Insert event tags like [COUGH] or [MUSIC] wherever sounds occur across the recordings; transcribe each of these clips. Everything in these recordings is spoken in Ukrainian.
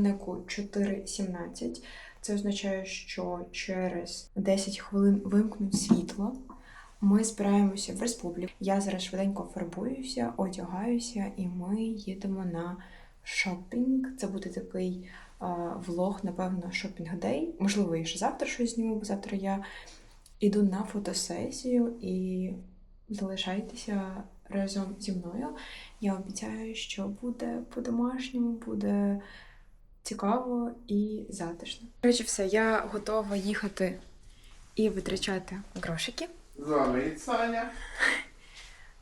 годиннику 4.17. Це означає, що через 10 хвилин вимкнуть світло. Ми збираємося в республіку. Я зараз швиденько фарбуюся, одягаюся, і ми їдемо на шопінг. Це буде такий а, влог, напевно, шопінг-дей. Можливо, я ще завтра щось зніму, бо завтра я іду на фотосесію і залишайтеся разом зі мною. Я обіцяю, що буде по-домашньому, буде цікаво і затишно. Коротше, все, я готова їхати і витрачати грошики. З вами і Соня.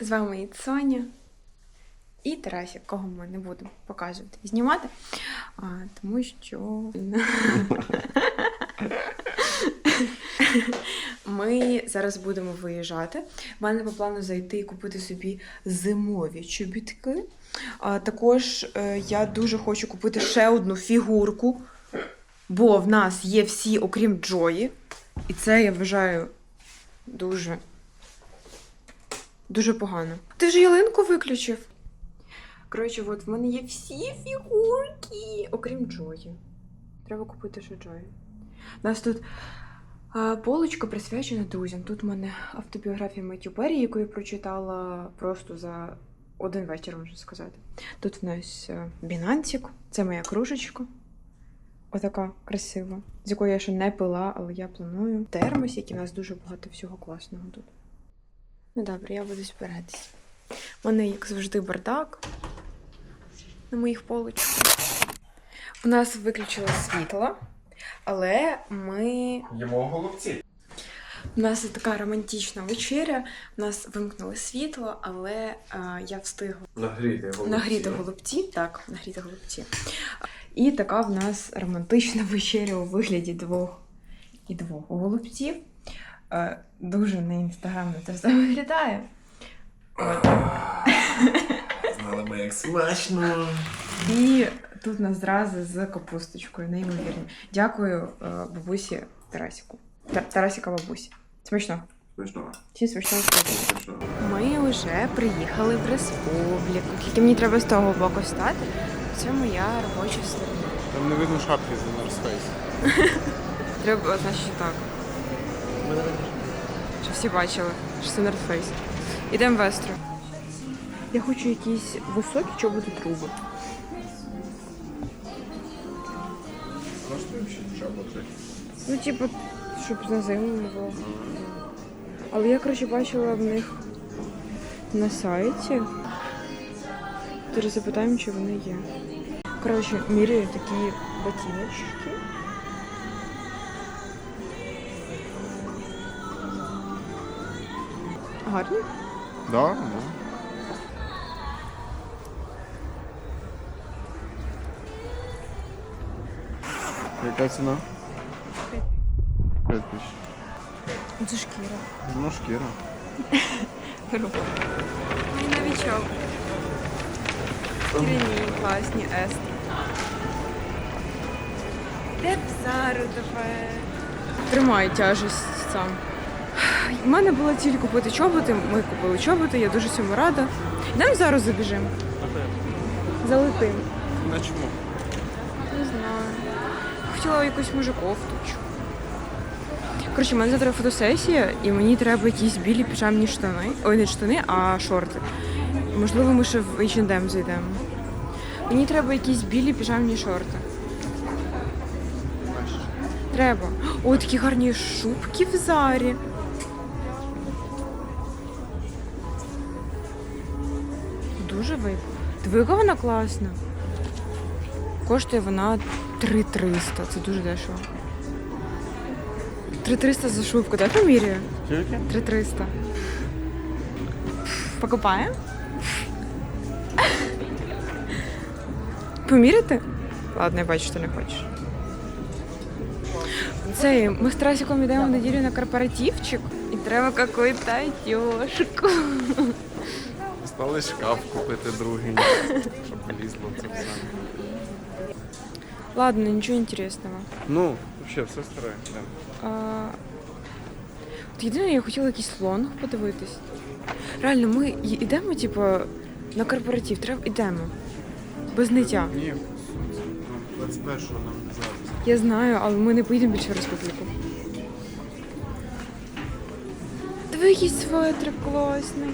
З вами і Соня і Тарасів, кого ми не будемо показувати і знімати, а, тому що [LAUGHS] [LAUGHS] ми зараз будемо виїжджати. У мене по плану зайти і купити собі зимові чобітки. А, також е, я дуже хочу купити ще одну фігурку, бо в нас є всі, окрім Джої. І це я вважаю дуже Дуже погано. Ти ж ялинку виключив. Коротше, от в мене є всі фігурки, окрім Джої. Треба купити ще Джої. У нас тут полочка присвячена друзям. Тут в мене автобіографія Меттю Перрі, яку я прочитала просто за один вечір, можна сказати. Тут в нас е, це моя кружечка. Отака красива, з якої я ще не пила, але я планую. Термос, який в нас дуже багато всього класного тут. Ну добре, я буду збиратись. У мене, як завжди, бардак на моїх полочках. У нас виключило світло, але ми. Їмо голубці. У нас така романтична вечеря. У нас вимкнули світло, але а, я встигла Нагріти голубці. нагріти голубці. Так, нагріти голубці. І така в нас романтична вечеря у вигляді двох і двох голубців. Е, Дуже на інстаграмно це все виглядає. Знали ми, як смачно. І тут у нас зрази з капусточкою, неймовірні. Дякую е, бабусі Тарасіку. Та- Тарасіка бабусі. Смачно. Смачно. Всі смачно сподобалось. Смачно. Ми вже приїхали в республіку. Тільки мені треба з того боку стати. Це моя робоча сторона. Там не видно шапки за North Face. Треба, значить, так. Щоб всі бачили, що це North Ідемо в Естро. Я хочу якісь високі чоботи труби. Ну, типу, щоб на зиму не було. Але я, коротше, бачила в них на сайті. Зараз запитаємо, чи вони є. Коротше, міряю такі ботиночки. Гарні? Да, да. Яка ціна? П'ять тисяч. Це шкіра. Ну, шкіра. [LAUGHS] Мій новічок. Шкіряні, класні естри. Де б Зару тебе? Тримай тяжесть сам. У мене була ціль купити чоботи. Ми купили чоботи, я дуже цьому рада. Йдемо зараз забіжимо. Залетим. На чому? Не знаю. Хотіла якусь може кофточку. Коротше, в мене завтра фотосесія, і мені треба якісь білі піжамні штани. Ой, не штани, а шорти. Можливо, ми ще в H&M зайдемо. Мені треба якісь білі піжамні шорти. Треба. О, такі гарні шубки в зарі. Дуже вип. Диви, яка вона класна. Коштує вона 3300. Це дуже дешево. 3300 за шубку, так поміряю? Тільки? 3300. Покупаємо? Поміряти? Ладно, я бачу, що ти не хочеш. Це ми з Тарасиком йдемо в неділю на корпоративчик і треба какую-то одежку. Стали шкаф купити другий, щоб влізло це все. Ладно, нічого інтересного. Ну, взагалі, все старе. йдемо. А... От єдине, я хотіла якийсь слон подивитись. Реально, ми йдемо, типу, на корпоратив, треба йдемо. Без ниття. Ні. Ну, 21-го нам не зараз. Я знаю, але ми не поїдемо більше в республіку. Диви, який светрик класний.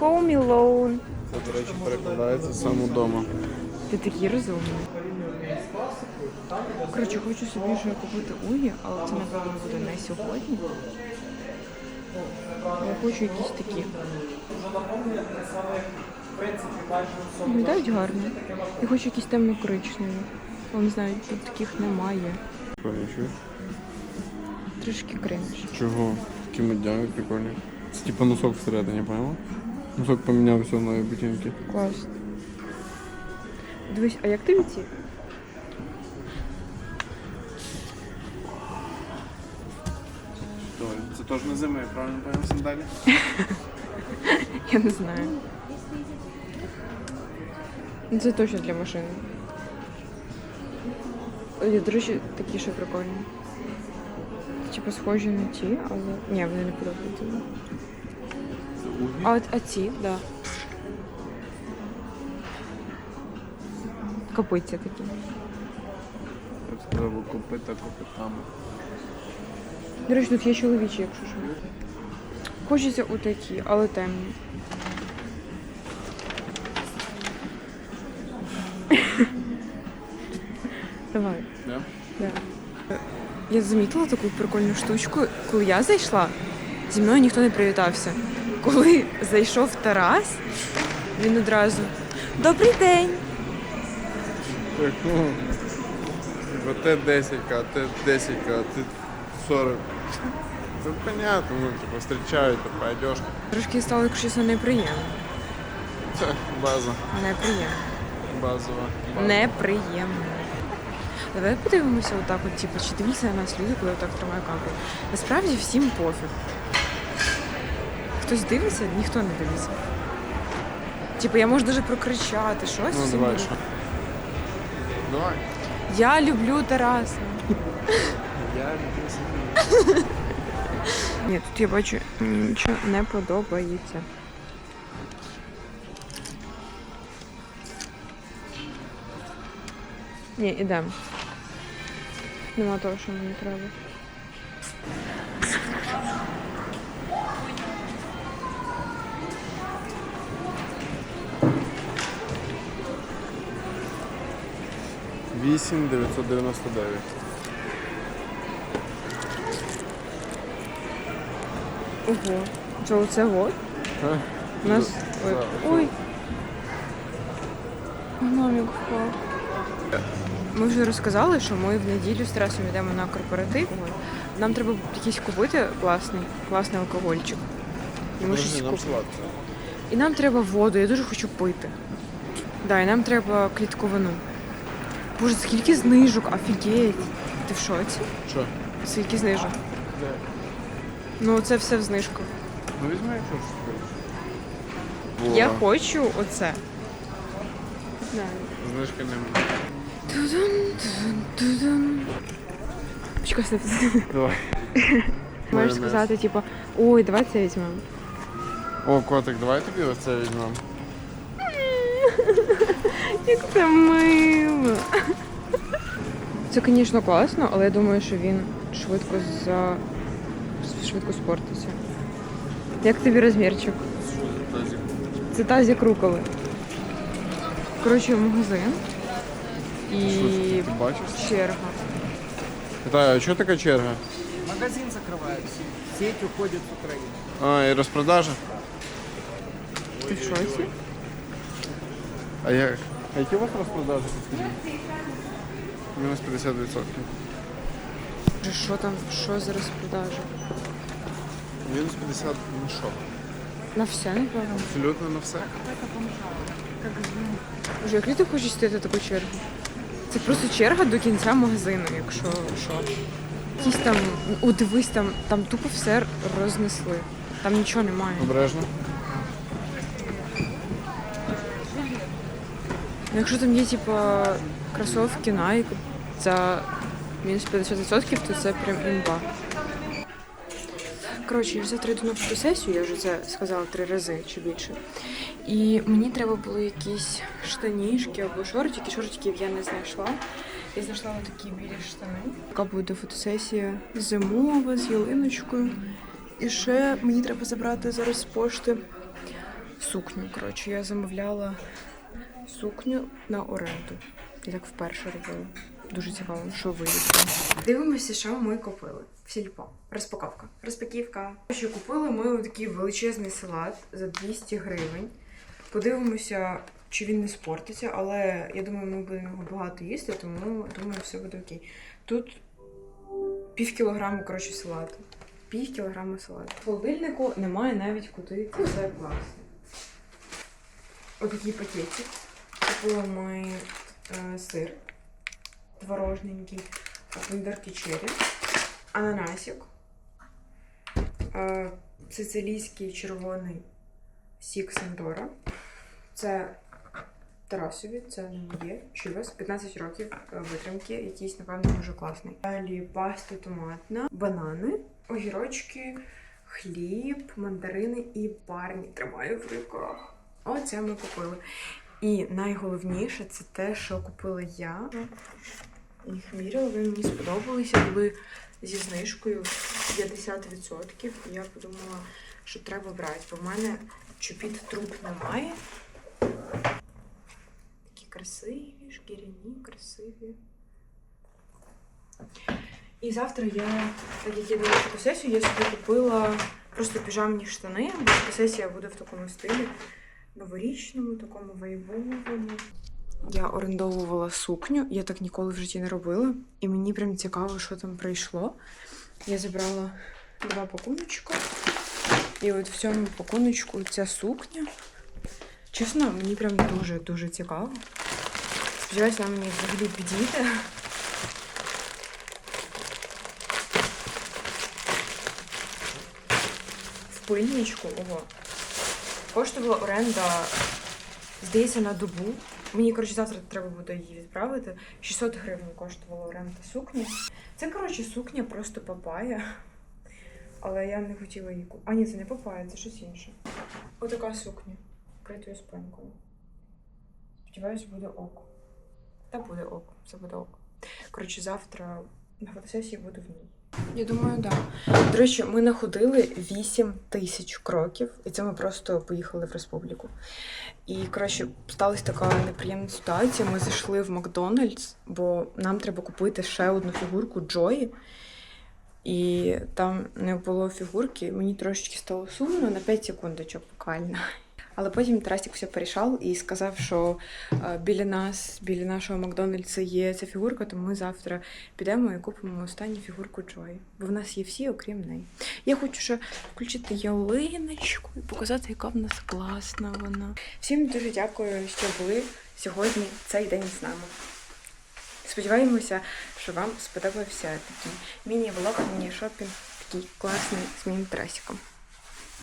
Home Alone. Це, до речі, перекладається сам удома. Ти такий розумний. Коротше, хочу собі вже купити угі, але це напевно буде не сьогодні. Я хочу якісь такі. Виглядають гарно. Я хочу якісь темно-коричневі. Не знаю, тут таких немає. Трішки кринж. Чого? Такі модяни прикольні. Це типа носок всередині, поняла? Носок помінявся на ботинки. Клас. Дивись, а як тобі ці? Це теж зиму, я правильно поняв сандалі? [LAUGHS] Я не знаю. Ну, Це точно для машини. Ой, До речі, такі ще прикольні. Типу схожі на ті, але. Ні, вони не подобаються. А от а ці, так. Да. Копиться такі. Я б сказав, копита копитами. До речі, тут є чоловічі, якщо що. Хочеться у такі, але темні. [LAUGHS] Давай. Да? Да. Я замітила таку прикольну штучку. Коли я зайшла, зі мною ніхто не привітався. Коли зайшов Тарас, він одразу Добрий день! Так, ну. Типа те 10к, те 10к, ти 40. Це понятно, ну, типа, встречають, типа, пойдеш. Трошки стало, якщо чесно, неприємно. Це база, Неприємно. базова. база. Неприємно. Давай подивимося отак, от, типу, чи дивіться на нас люди, коли я так тримаю камеру. Насправді всім пофіг. Хтось дивиться, ніхто не дивиться. Типу, я можу навіть прокричати щось. Ну, всім давай, буде. що? Давай. Я люблю Тараса. Я люблю Ні, тут я бачу, мені нічого не подобається. Ні, ідемо. Нема того, що мені треба. Вісім 999. Ого. Це оце от? А? У нас. За- Ой. за- Ой. Гномик впав. Ми вже розказали, що ми в неділю з Тарасом йдемо на корпоратив. Нам треба якийсь купити класний, класний алкогольчик. І ми щось нам купимо. І нам треба воду, я дуже хочу пити. Да, і нам треба клітковину. Боже, скільки знижок, офігеть. Ти в шоці? Що? Скільки знижок? Де? Ну, це все в знижку. Ну візьми, якщо щось хочеш. Я хочу оце. Знаю. Знижки немає. Тудун. Почекай. Давай. [LAUGHS] Можеш сказати, типу, ой, давай це візьмемо. О, котик, давай тобі оце візьмемо. Як це мило. Це, звісно, класно, але я думаю, що він швидко за швидко спортиться. Як тобі розмірчик? Це тазик руколи. Коротше, магазин і Що бачиш? черга. Питаю, а що така черга? Магазин закрывается. Сеть уходит с Украины. А, і розпродажа? Ти в шоці? А як? А які у вас розпродажі? Мінус 50%. Що там, що за розпродажа? Мінус 50 на що? На все, напевно. Абсолютно на все. Боже, як люди хочуть стояти таку чергу? Це просто черга до кінця магазину, якщо що. Якісь там, о, дивись, там, там тупо все рознесли. Там нічого немає. Обережно. Ну, якщо там є, типа, кросовки Nike за мінус 50%, то це прям імба. Коротше, я завтра йду на фотосесію, я вже це сказала три рази чи більше. І мені треба було якісь штанішки або шортики. Шортиків я не знайшла. Я знайшла такі білі штани. Така буде фотосесія зимова з ялиночкою. І ще мені треба забрати зараз з пошти сукню. Коротше, я замовляла сукню на оренду. Я так вперше робила. Дуже цікаво, що вийде. Дивимося, що ми купили в сільпо. Розпаковка. Розпаківка. Що купили ми такий величезний салат за 200 гривень. Подивимося, чи він не спортиться, але я думаю, ми будемо його багато їсти, тому думаю, все буде окей. Тут пів кілограму, коротше, салату. Пів кілограму салату. В холодильнику немає навіть куди це класти. Отакий пакетик. Купили ми е, сир творожненький, помідорки черрі, ананасик, е, сицилійський червоний сік Сандора. Це Тарасові, це не моє чивес, 15 років е, витримки, якийсь, напевно, дуже класний. Далі паста томатна, банани, огірочки, хліб, мандарини і парні. Тримаю в руках. Оце ми купили. І найголовніше це те, що купила я. Їх міряла, вони мені сподобалися, були зі знижкою 50%. Я подумала, що треба брати, бо в мене чобіт труб немає. Такі красиві, шкіряні, красиві. І завтра я, так як я дала фотосесію, я собі купила просто піжамні штани, бо фотосесія буде в такому стилі новорічному, такому вайбовому. Я орендовувала сукню, я так ніколи в житті не робила. І мені прям цікаво, що там прийшло. Я забрала два пакуночка. І от в цьому пакуночку ця сукня. Чесно, мені прям дуже-дуже цікаво. Сподіваюся, вона мені взагалі підійде. В пильничку, ого. Коштувала оренда, здається, на добу. Мені, коротше, завтра треба буде її відправити. 600 гривень коштувала оренда сукні. Це, коротше, сукня просто папая. Але я не хотіла її купити. А ні, це не папая, це щось інше. Отака сукня. Вкритою спинкою. Сподіваюсь, буде ок. Та буде ок, все буде ок. Коротше, завтра на фотосесії буду в ній. Я думаю, так. Да. До речі, ми находили 8 тисяч кроків, і це ми просто поїхали в республіку. І коротше, сталася така неприємна ситуація. Ми зайшли в Макдональдс, бо нам треба купити ще одну фігурку Джої. І там не було фігурки. Мені трошечки стало сумно на 5 секундочок буквально. Але потім Тарасик все порішав і сказав, що е, біля нас, біля нашого Макдональдса є ця фігурка, тому ми завтра підемо і купимо останню фігурку Джої. Бо в нас є всі, окрім неї. Я хочу ще включити ялиночку і показати, яка в нас класна вона. Всім дуже дякую, що були сьогодні цей день з нами. Сподіваємося, що вам сподобався такий міні-влог, міні-шопінг, такий класний з моїм Тарасиком.